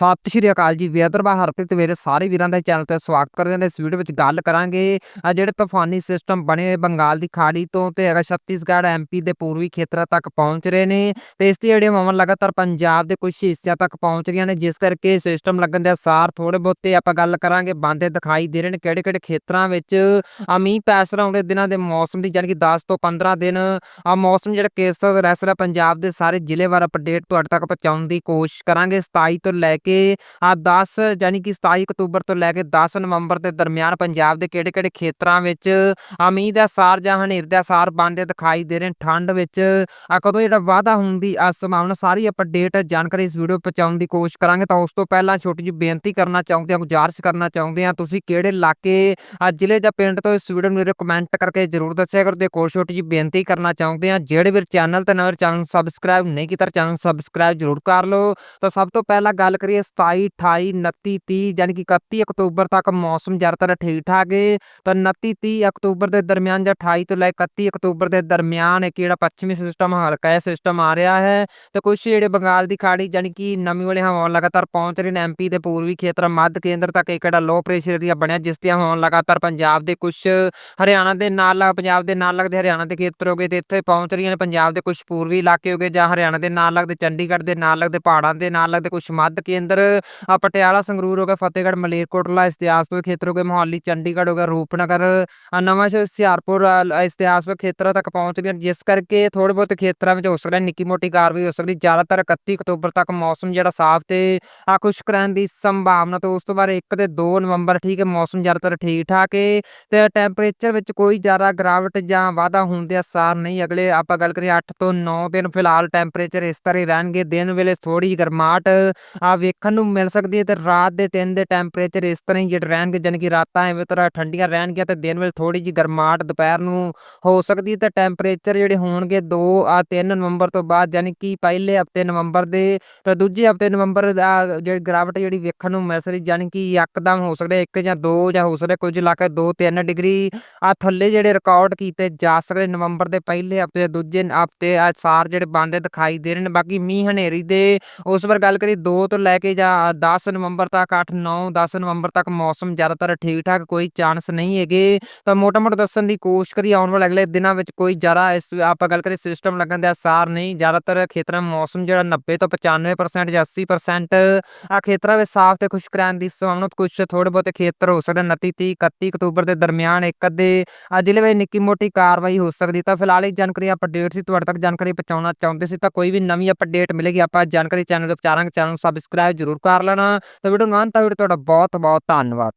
ਸਤਿ ਸ਼੍ਰੀ ਅਕਾਲ ਜੀ। ਵੇਦਰਬਾ ਹਰਪ੍ਰੀਤ ਮੇਰੇ ਸਾਰੇ ਵੀਰਾਂ ਦਾ ਚੈਨਲ ਤੇ ਸਵਾਗਤ ਕਰਦੇ ਹਾਂ। ਇਸ ਵੀਡੀਓ ਵਿੱਚ ਗੱਲ ਕਰਾਂਗੇ ਆ ਜਿਹੜੇ ਤੂਫਾਨੀ ਸਿਸਟਮ ਬਣੇ ਬੰਗਾਲ ਦੀ ਖਾੜੀ ਤੋਂ ਤੇ ਹੈਗਾ ਛੱਤੀਸਗੜ੍ਹ ਐਮਪੀ ਦੇ ਪੂਰਬੀ ਖੇਤਰਾਂ ਤੱਕ ਪਹੁੰਚ ਰਹੇ ਨੇ। ਤੇ ਇਸ ਦੀ ਜਿਹੜੀਆਂ ਹਵਾਵਾਂ ਲਗਾਤਾਰ ਪੰਜਾਬ ਦੇ ਕੁਝ ਹਿੱਸਿਆਂ ਤੱਕ ਪਹੁੰਚ ਰਹੀਆਂ ਨੇ, ਜਿਸ ਕਰਕੇ ਸਿਸਟਮ ਲੱਗਣ ਦੇ ਅਸਾਰ ਥੋੜੇ ਬਹੁਤੇ ਆਪਾਂ ਗੱਲ ਕਰਾਂਗੇ। ਬੰਦੇ ਦਿਖਾਈ ਦੇ ਰਹੇ ਨੇ ਕਿਹੜੇ ਕਿਹੜੇ ਖੇਤਰਾਂ ਵਿੱਚ ਆ ਮੀਂਹ ਪੈ ਆਉਂਦੇ ਦਿਨਾਂ ਦੇ ਮੌਸਮ ਦੀ, ਜਾਣੀ ਕਿ 10 ਤੋਂ 15 ਦਿਨ ਆ ਮੌਸਮ ਜਿਹੜਾ ਕੇਸ ਰਹਿ ਸਕਦਾ ਪੰਜਾਬ ਦੇ ਸਾਰੇ ਜ਼ਿਲ੍ਹੇ ਵਾਰ ਅਪਡੇਟ ਤੁਹਾਡੇ ਤੱਕ ਪਹੁੰਚਾਉਣ ਦੀ ਕੋਸ਼ਿਸ਼ ਕਰਾਂਗੇ। 27 ਤੋਂ ਲੈ ਕੇ ਆ 10 ਯਾਨੀ ਕਿ 27 ਅਕਤੂਬਰ ਤੋਂ ਲੈ ਕੇ 10 ਨਵੰਬਰ ਦੇ ਦਰਮਿਆਨ ਪੰਜਾਬ ਦੇ ਕਿਹੜੇ ਕਿਹੜੇ ਖੇਤਰਾਂ ਵਿੱਚ ਮੀਂਹ ਦਾ ਸਾਰ ਜਾਂ ਹਨੇਰ ਦਾ ਸਾਰ ਬਣਦੇ ਦਿਖਾਈ ਦੇ ਰਹੇ ਨੇ? ਠੰਡ ਵਿੱਚ ਆ ਕਦੋਂ ਜਿਹੜਾ ਵਾਧਾ ਹੁੰਦੀ ਆ ਸੰਭਾਵਨਾ ਸਾਰੀ ਅਪਡੇਟ ਜਾਣਕਾਰੀ ਇਸ ਵੀਡੀਓ ਪਹੁੰਚਾਉਣ ਦੀ ਕੋਸ਼ਿਸ਼ ਕਰਾਂਗੇ। ਤਾਂ ਉਸ ਤੋਂ ਪਹਿਲਾਂ ਛੋਟੀ ਜਿਹੀ ਬੇਨਤੀ ਕਰਨਾ ਚਾਹੁੰਦੇ ਹਾਂ, ਗੁਜ਼ਾਰਿਸ਼ ਕਰਨਾ ਚਾਹੁੰਦੇ ਹਾਂ। ਤੁਸੀਂ ਕਿਹੜੇ ਇਲਾਕੇ ਜ਼ਿਲ੍ਹੇ ਜਾਂ ਪਿੰਡ ਤੋਂ ਇਸ ਵੀਡੀਓ ਨੂੰ ਮੇਰੇ ਕਮੈਂਟ ਕਰਕੇ ਜਰੂਰ ਦੱਸਿਆ ਕਰੋ। ਤੇ ਇੱਕ ਛੋਟੀ ਜਿਹੀ ਬੇਨਤੀ ਕਰਨਾ ਚਾਹੁੰਦੇ ਹਾਂ। ਜਿਹੜੇ ਵੀਰ ਚੈਨਲ ਤੇ ਨਵੇਂ ਚੈਨਲ ਸਬਸਕ੍ਰਾਈਬ ਨਹੀਂ ਕੀਤਾ, ਚੈਨਲ ਸਬਸਕ੍ਰਾਈਬ ਜਰੂਰ ਕਰ ਲਓ। ਤਾਂ ਸਭ ਤੋਂ ਪਹਿਲਾਂ ਗੱਲ ਕਰੀਏ 27 28 29 30 ਯਾਨੀ ਕਿ 31 ਅਕਤੂਬਰ ਤੱਕ ਮੌਸਮ ਜ਼ਿਆਦਾਤਰ ਠੀਕ ਠਾਕ ਹੈ ਤਾਂ 29 30 ਅਕਤੂਬਰ ਦੇ ਦਰਮਿਆਨ ਜਾਂ 28 ਤੋਂ ਲੈ ਕੇ 31 ਅਕਤੂਬਰ ਦੇ ਦਰਮਿਆਨ ਇੱਕ ਜਿਹੜਾ ਪੱਛਮੀ ਸਿਸਟਮ ਹਲਕਾ ਹੈ ਸਿਸਟਮ ਆ ਰਿਹਾ ਹੈ। ਤੇ ਕੁਝ ਜਿਹੜੇ ਬੰਗਾਲ ਦੀ ਖਾੜੀ ਯਾਨੀ ਕਿ ਨਵੀਂ ਵਾਲੇ ਹਵਾਵਾਂ ਲਗਾਤਾਰ ਪਹੁੰਚ ਰਹੇ ਨੇ ਐਮਪੀ ਦੇ ਪੂਰਬੀ ਖੇਤਰ ਮੱਧ ਕੇਂਦਰ ਤੱਕ ਇੱਕ ਜਿਹੜਾ ਲੋ ਪ੍ਰੈਸ਼ਰ ਏਰੀਆ ਬਣਿਆ ਜਿਸ ਦੀਆਂ ਹਵਾਵਾਂ ਲਗਾਤਾਰ ਪੰਜਾਬ ਦੇ ਕੁਝ ਹਰਿਆਣਾ ਦੇ ਨਾਲ ਲੱਗ, ਪੰਜਾਬ ਦੇ ਨਾਲ ਲੱਗਦੇ ਹਰਿਆਣਾ ਦੇ ਖੇਤਰ ਹੋ ਗਏ ਤੇ ਇੱਥੇ ਪਹੁੰਚ ਰਹੀਆਂ ਨੇ ਪੰਜਾਬ ਦੇ ਕੁਝ ਪੂਰਬੀ ਇਲਾਕੇ ਹੋ ਗਏ ਜਾਂ ਹਰਿਆਣਾ ਦੇ ਨਾਲ ਲੱਗਦੇ ਚੰਡੀਗੜ੍ਹ ਦੇ ਨਾਲ ਲੱਗਦੇ, ਪਹਾੜਾਂ ਦੇ ਨਾਲ ਲੱਗਦੇ ਕੁਝ ਮੱਧ ਕੇਂਦਰ ਆ ਪਟਿਆਲਾ ਸੰਗਰੂਰ ਹੋ ਗਿਆ, ਫਤਿਹਗੜ੍ਹ ਮਲੇਰਕੋਟਲਾ ਇਤਿਹਾਸਕ ਖੇਤਰ ਹੋ ਗਏ, ਮੋਹਾਲੀ, ਚੰਡੀਗੜ੍ਹ ਹੋ ਗਿਆ, ਰੂਪਨਗਰ ਨਵਾਂ ਸ਼ਹਿਰ ਹੁਸ਼ਿਆਰਪੁਰ ਇਤਿਹਾਸਕ ਖੇਤਰਾਂ ਤੱਕ ਪਹੁੰਚ ਰਹੀਆਂ ਜਿਸ ਕਰਕੇ ਥੋੜੇ ਬਹੁਤ ਖੇਤਰਾਂ ਵਿੱਚ ਹੋ ਸਕਦਾ, ਨਿੱਕੀ ਮੋਟੀ ਕਾਰ ਵੀ ਹੋ ਸਕਦੀ। ਜ਼ਿਆਦਾਤਰ 31 ਅਕਤੂਬਰ ਤੱਕ ਮੌਸਮ ਜਿਹੜਾ ਸਾਫ਼ ਤੇ ਖੁਸ਼ਕ ਰਹਿਣ ਦੀ ਸੰਭਾਵਨਾ ਤੇ ਉਸ ਤੋਂ ਬਾਅਦ 1 ਤੇ 2 ਨਵੰਬਰ ਠੀਕ ਹੈ, ਮੌਸਮ ਜ਼ਿਆਦਾਤਰ ਠੀਕ ਠਾਕ ਹੈ ਤੇ ਟੈਂਪਰੇਚਰ ਵਿੱਚ ਕੋਈ ਜ਼ਿਆਦਾ ਗਿਰਾਵਟ ਜਾਂ ਵਾਧਾ ਹੋਣ ਦੇ ਅਸਾਰ ਨਹੀਂ। ਅਗਲੇ ਆਪਾਂ ਗੱਲ ਕਰੀਏ 8 ਤੋਂ 9 ਦਿਨ ਫਿਲਹਾਲ ਟੈਂਪਰੇਚਰ ਇਸ ਤਰ੍ਹਾਂ ਹੀ ਰਹਿਣਗੇ। ਦਿਨ ਵੇਲੇ ਥੋੜੀ ਗਰਮਾਹਟ ਆ ਵੇਖਣ ਨੂੰ ਮਿਲ ਸਕਦੀ ਹੈ ਤੇ ਰਾਤ ਦੇ ਦਿਨ ਦੇ ਟੈਂਪਰੇਚਰ ਇਸ ਤਰ੍ਹਾਂ ਹੀ ਜਿਹੜੇ ਰਹਿਣਗੇ, ਜਾਣੀ ਕਿ ਰਾਤਾਂ ਐਵੇਂ ਤਰ੍ਹਾਂ ਠੰਡੀਆਂ ਰਹਿਣਗੀਆਂ ਤੇ ਦਿਨ ਵੇਲੇ ਥੋੜੀ ਜਿਹੀ ਗਰਮਾਹਟ ਦੁਪਹਿਰ ਨੂੰ ਹੋ ਸਕਦੀ ਹੈ ਤੇ ਟੈਂਪਰੇਚਰ ਜਿਹੜੇ ਹੋਣਗੇ 2 ਆ 3 ਨਵੰਬਰ ਤੋਂ ਬਾਅਦ ਯਾਨੀ ਕਿ ਪਹਿਲੇ ਹਫ਼ਤੇ ਨਵੰਬਰ ਦੇ ਤੇ ਦੂਜੇ ਹਫ਼ਤੇ ਨਵੰਬਰ ਦਾ ਜਿਹੜੀ ਗਿਰਾਵਟ ਜਿਹੜੀ ਵੇਖਣ ਨੂੰ ਮਿਲ ਸਕਦੀ ਯਾਨੀ ਕਿ ਯਕਦਮ ਹੋ ਸਕਦਾ 1 ਜਾਂ 2 ਜਾਂ ਹੋ ਸਕਦਾ ਕੁਝ ਇਲਾਕੇ 2 3 ਡਿਗਰੀ ਆ ਥੱਲੇ ਜਿਹੜੇ ਰਿਕਾਰਡ ਕੀਤੇ ਜਾ ਸਕਦੇ ਨਵੰਬਰ ਦੇ ਪਹਿਲੇ ਹਫ਼ਤੇ, ਦੂਜੇ ਹਫ਼ਤੇ ਆ ਸਾਰ ਜਿਹੜੇ ਬੰਦੇ ਦਿਖਾਈ ਦੇ ਰਹੇ ਨੇ, ਬਾਕੀ ਮੀਂਹ ਹਨੇਰੀ ਦੇ ਉਸ ਪਰ ਗੱਲ ਕਰੀ 2 ਤੋਂ ਲੈ ਕੇ ਜਾਂ 10 ਨਵੰਬਰ ਤੱਕ 8 9 10 ਨਵੰਬਰ ਤੱਕ ਮੌਸਮ ਜ਼ਿਆਦਾਤਰ ਠੀਕ ਠਾਕ ਕੋਈ ਚਾਂਸ ਨਹੀਂ ਹੈਗੇ। ਤਾਂ ਮੋਟਾ ਮੋਟਾ ਦੱਸਣ ਦੀ ਕੋਸ਼ਿਸ਼ ਕਰੀ ਆਉਣ ਵਾਲੇ ਅਗਲੇ ਦਿਨਾਂ ਵਿੱਚ ਕੋਈ ਜ਼ਿਆਦਾ ਇਸ, ਆਪਾਂ ਗੱਲ ਕਰੀ ਸਿਸਟਮ ਲੱਗਣ ਦੇ ਅਸਾਰ ਨਹੀਂ। ਜ਼ਿਆਦਾਤਰ ਖੇਤਰਾਂ ਮੌਸਮ ਜਿਹੜਾ 90 ਤੋਂ 95% ਜਾਂ 80% ਆ ਖੇਤਰਾਂ ਵਿੱਚ ਸਾਫ਼ ਤੇ ਖੁਸ਼ਕ ਰਹਿਣ ਦੀ ਸੰਭਾਵਨਾ ਕੁਝ ਥੋੜੇ ਬਹੁਤੇ ਖੇਤਰ ਹੋ ਸਕਦੇ 29 30 31 ਅਕਤੂਬਰ ਦੇ ਦਰਮਿਆਨ ਇੱਕ ਅੱਧੇ ਜ਼ਿਲ੍ਹੇ ਵਿੱਚ ਨਿੱਕੀ ਮੋਟੀ ਕਾਰਵਾਈ ਹੋ ਸਕਦੀ। ਤਾਂ ਫਿਲਹਾਲ ਇਹ ਜਾਣਕਾਰੀ ਅਪਡੇਟ ਸੀ, ਤੁਹਾਡੇ ਤੱਕ ਜਾਣਕਾਰੀ ਪਹੁੰਚਾਉਣਾ ਚਾਹੁੰਦੇ ਸੀ। ਤਾਂ ਕੋਈ ਵੀ ਨਵੀਂ ਅਪਡੇਟ ਮਿਲੇਗੀ, ਆਪਾਂ ਜਾਣਕਾਰੀ ਚੈਨਲ ਤੇ ਪਹੁੰਚਾਰਾਂਗੇ ਚੈਨਲ ਨੂੰ ਸਬਸਕ੍ਰਾਈਬ ਸਬਸਕ੍ਰਾਈਬ ਜ਼ਰੂਰ ਕਰ ਲੈਣਾ। ਤਾਂ ਵੀਡੀਓ ਨੂੰ ਅੰਤ ਤੱਕ ਤੁਹਾਡਾ ਬਹੁਤ ਬਹੁਤ ਧੰਨਵਾਦ।